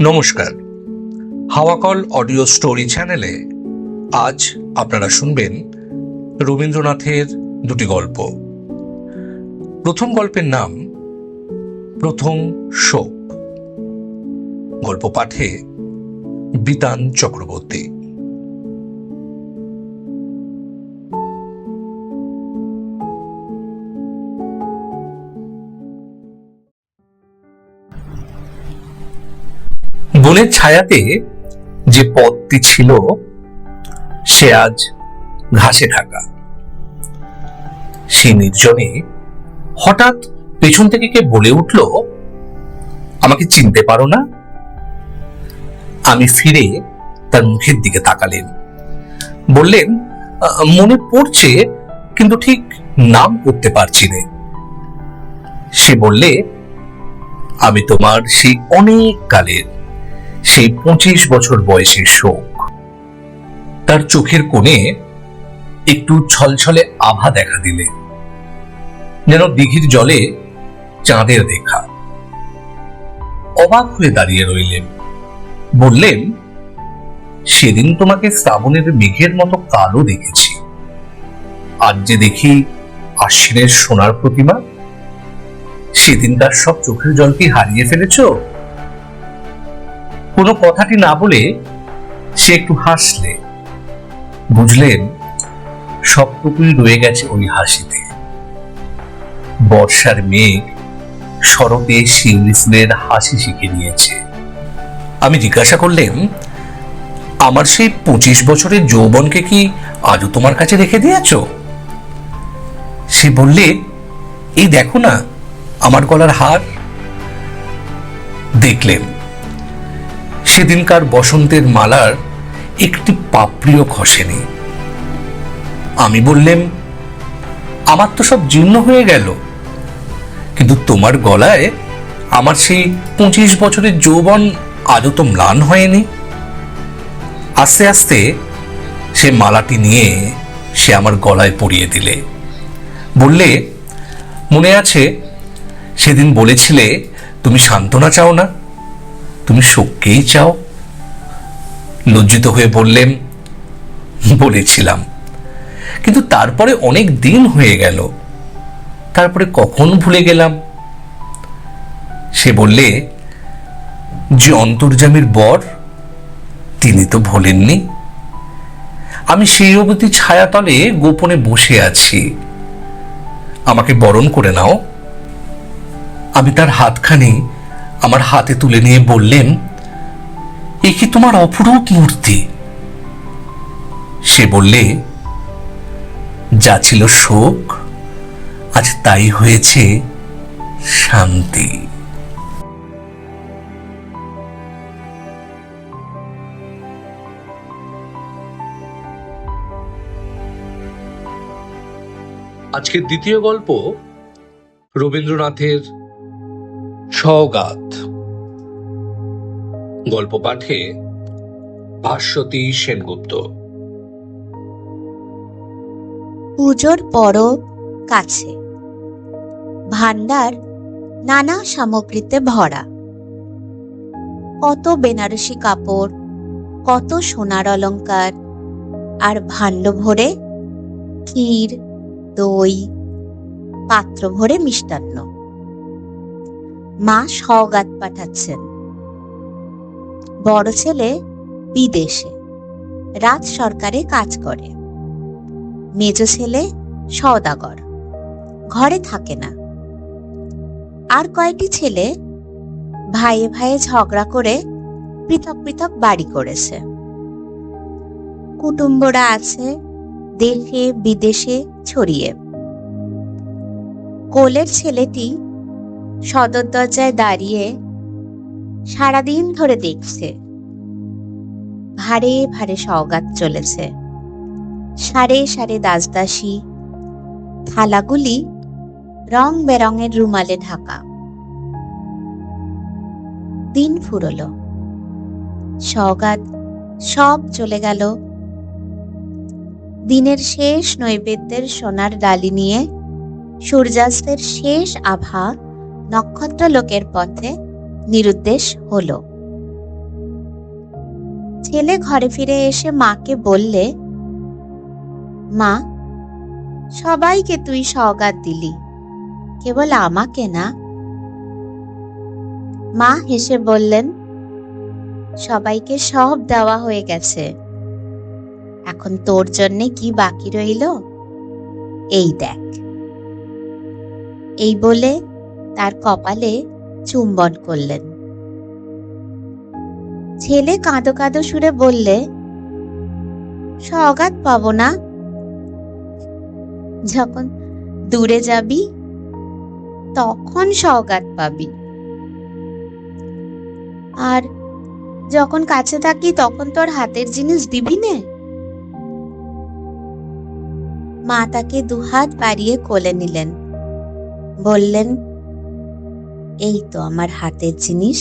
নমস্কার। হাওয়াকল audio story চ্যানেলে আজ আপনারা শুনবেন রবীন্দ্রনাথের দুটি গল্প। প্রথম গল্পের নাম প্রথম শোক। গল্প পাঠে বিতান চক্রবর্তী। বনের ছায়াতে যে পথটি ছিল সে আজ ঘাসে ঢাকা। সে নির্জনে হঠাৎ পেছন থেকে কে বলে উঠল আমাকে চিনতে পারো না? আমি ফিরে তার মুখের দিকে তাকালেন। বললেন "আহ, মনে পড়ছে কিন্তু ঠিক নাম করতে পারছি না। সে বললে আমি তোমার সেই অনেক কালের সেই পঁচিশ বছর বয়সের শোক। তার চোখের কোণে একটু ছলছলে আভা দেখা দিলে, যেন দিঘির জলে চাঁদের দেখা অবাক হয়ে দাঁড়িয়ে রইলেন। বললেন, সেদিন তোমাকে শ্রাবণের মেঘের মতো কালো দেখেছি। আজ যে দেখি আশ্বিনের সোনার প্রতিমা, সেদিন তার সব চোখের জল কি হারিয়ে ফেলেছো? কোনো কথাটি না বলে সে একটু হাসলে। বুঝলেন, সবটুকুই রয়ে গেছে ওই হাসিতে। বর্ষার মেঘ শরতে শিউলি ফুলের হাসি শিখে নিয়েছে। আমি জিজ্ঞাসা করলেন, আমার সেই পঁচিশ বছরের যৌবনকে কি আজও তোমার কাছে রেখে দিয়েছ? সে বললে, এই দেখো না, আমার গলার হার। দেখলেন সেদিনকার বসন্তের মালার একটি পাপড়িও খসেনি। আমি বললেম, আমার তো সব জীর্ণ হয়ে গেল। কিন্তু তোমার গলায় আমার সেই পঁচিশ বছরের যৌবন আজও তো ম্লান হয়নি। আস্তে আস্তে সে মালাটি নিয়ে সে আমার গলায় পরিয়ে দিলে। বললে, মনে আছে, সেদিন বলেছিলে তুমি সান্ত্বনা চাও না? তুমি শোককেই চাও? লজ্জিত হয়ে বললেন, বলেছিলাম। কিন্তু তারপরে অনেক দিন হয়ে গেল। তারপরে কখন ভুলে গেলাম? সে বললে, যে অন্তর্জামীর বর, তিনি তো ভোলেননি। আমি সেই অবধি ছায়াতলে গোপনে বসে আছি। আমাকে বরণ করে নাও। আমি তার হাতখানি আমার হাতে তুলে নিয়ে বললেন, এ কি তোমার অপরূপ মূর্তি? সে বললে, যা ছিল শোক, আজ তাই হয়েছে শান্তি। আজকের দ্বিতীয় গল্প রবীন্দ্রনাথের সওগাত গল্প পাঠে ভাস্বতী সেনগুপ্ত। পুজোর পরব কাছে। ভান্ডার নানা সামগ্রীতে ভরা। কত বেনারসি কাপড়, কত সোনার অলঙ্কার আর ভাণ্ড ভরে ক্ষীর, দই, পাত্র ভরে মিষ্টান্ন। মা সওগাত পাঠাচ্ছেন। বড় ছেলে বিদেশে, রাজ সরকারে কাজ করে। মেজ ছেলে সওদাগর, ঘরে থাকে না। আর কয়েকটি ছেলে ভাইয়ে ভাইয়ে ঝগড়া করে পৃথক পৃথক বাড়ি করেছে। কুটুম্বরা আছে দেশে, বিদেশে ছড়িয়ে। কোলের ছেলেটি সদর দরজায় দাঁড়িয়ে সারাদিন ধরে দেখছে। ভারে ভারে সওগাত চলেছে। সারে সারে দাসদাসী, থালাগুলি রং বেরঙের রুমালে ঢাকা। দিন ফুরল। সওগাত সব চলে গেল। দিনের শেষ নৈবেদ্যের সোনার ডালি নিয়ে সূর্যাস্তের শেষ আভা নক্ষত্র লোকের পথে নিরুদ্দেশ হলো। ছেলে ঘরে ফিরে এসে মাকে বললে, মা, সবাইকে তুই সওগাত দিলি, কেবল আমাকে না? মা হেসে বললেন, সবাইকে সব দেওয়া হয়ে গেছে, এখন তোর জন্যে কি বাকি রইল? এই দেখ। এই বলে তার কপালে চুম্বন করলেন। ছেলে কাঁদো কাঁদো সুরে বললে সগাত পাবো না। যখন দূরে যাবি, তখন সওগাত পাবি। আর যখন কাছে থাকি, তখন তোর হাতের জিনিস দিবি নে। মা তাকে দুহাত বাড়িয়ে কোলে নিলেন। বললেন এই তো আমার হাতের জিনিস।